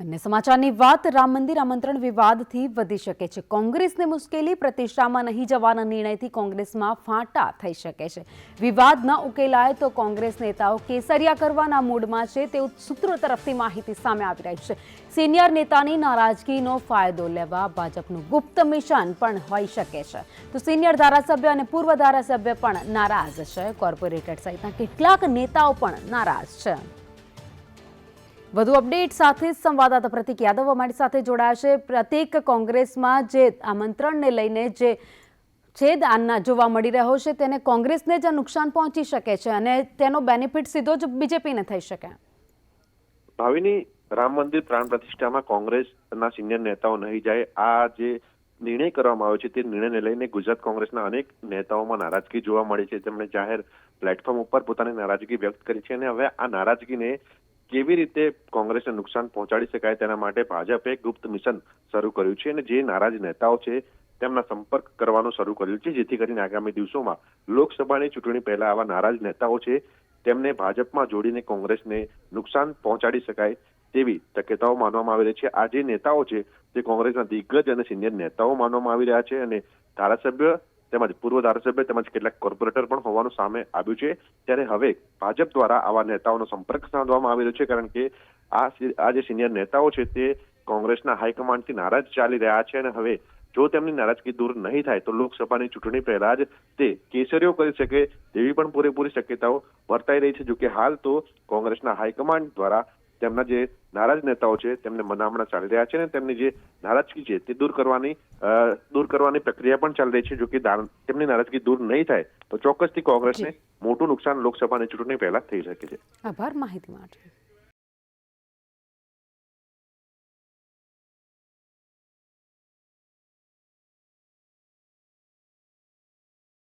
અને સમાચારની વાત, રામ મંદિર આમંત્રણ વિવાદથી વધી શકે છે. કોંગ્રેસને મુશ્કેલી, પ્રતિષ્ઠામાં નહીં જવાના નિર્ણયથી કોંગ્રેસમાં ફાંટા થઈ શકે છે. વિવાદ ન ઉકેલાય તો કોંગ્રેસ નેતાઓ કેસરિયા કરવાના મૂડમાં છે. તેવું સૂત્રો તરફથી માહિતી સામે આવી રહી છે. સિનિયર નેતાની નારાજગીનો ફાયદો લેવા ભાજપનું ગુપ્ત મિશન પણ હોઈ શકે છે. તો સિનિયર ધારાસભ્ય અને પૂર્વ ધારાસભ્ય પણ નારાજ છે. કોર્પોરેટર સહિતના કેટલાક નેતાઓ પણ નારાજ છે. વધુ અપડેટ સાથે સંવાદદાતા પ્રતિક યાદવ અમારી સાથે જોડાશે પ્રતિક, કોંગ્રેસમાં જે આમંત્રણને લઈને જે છેદ આના જોવા મળી રહ્યો છે, તેને કોંગ્રેસને જ નુકસાન પહોંચી શકે છે અને તેનો બેનિફિટ સીધો જ બીજેપીને થઈ શકે. ભાવિની રામ મંદિર પ્રાણ પ્રતિષ્ઠામાં કોંગ્રેસના સિનિયર નેતાઓ નહીં જાય. આ જે નિર્ણય કરવામાં આવ્યો છે, તે નિર્ણયને લઈને ગુજરાત કોંગ્રેસના અનેક નેતાઓમાં નારાજગી જોવા મળી છે. તેમણે જાહેર પ્લેટફોર્મ ઉપર પોતાની નારાજગી વ્યક્ત કરી છે અને હવે આ નારાજગીને કેવી રીતે કોંગ્રેસને નુકસાન પહોંચાડી શકાય તેના માટે ભાજપે ગુપ્ત મિશન શરૂ કર્યું છે અને જે નારાજ નેતાઓ છે તેમના સંપર્ક કરવાનું શરૂ કર્યું છે, જેથી કરીને આગામી દિવસોમાં લોકસભાની ચૂંટણી પહેલા આવા નારાજ નેતાઓ છે, તેમને ભાજપમાં જોડીને કોંગ્રેસને નુકસાન પહોંચાડી શકાય તેવી શક્યતાઓ માનવામાં આવી રહી છે. આ જે નેતાઓ છે, તે કોંગ્રેસના દિગ્ગજ અને સિનિયર નેતાઓ માનવામાં આવી રહ્યા છે અને ધારાસભ્ય તેમજ પૂર્વ ધારાસભ્ય તેમજ કેટલાક કોર્પોરેટર પણ હોવાનું સામે આવ્યું છે. ત્યારે હવે ભાજપ દ્વારા આવા નેતાઓનો સંપર્ક સાધવામાં આવી રહ્યો છે, કારણ કે આ જે સિનિયર નેતાઓ છે તે કોંગ્રેસના હાઈકમાન્ડથી નારાજ ચાલી રહ્યા છે અને હવે જો તેમની નારાજગી દૂર નહીં થાય તો લોકસભાની ચૂંટણી પહેલા જ તે કેસરીઓ કરી શકે તેવી પણ પૂરેપૂરી શક્યતાઓ વર્તાઈ રહી છે. જોકે હાલ તો કોંગ્રેસના હાઈકમાન્ડ દ્વારા તેમના જે નારાજ નેતાઓ છે તેમને મનામણા ચાલી રહ્યા છે અને તેમની જે નારાજગી છે તે દૂર કરવાની દૂર કરવાની પ્રક્રિયા પણ ચાલી રહી છે. જો કે તેમની નારાજગી દૂર નહીં થાય તો ચોક્કસથી કોંગ્રેસને મોટું નુકસાન લોકસભાની ચૂંટણી પહેલા થઈ શકે છે. આભાર માહિતી માટે.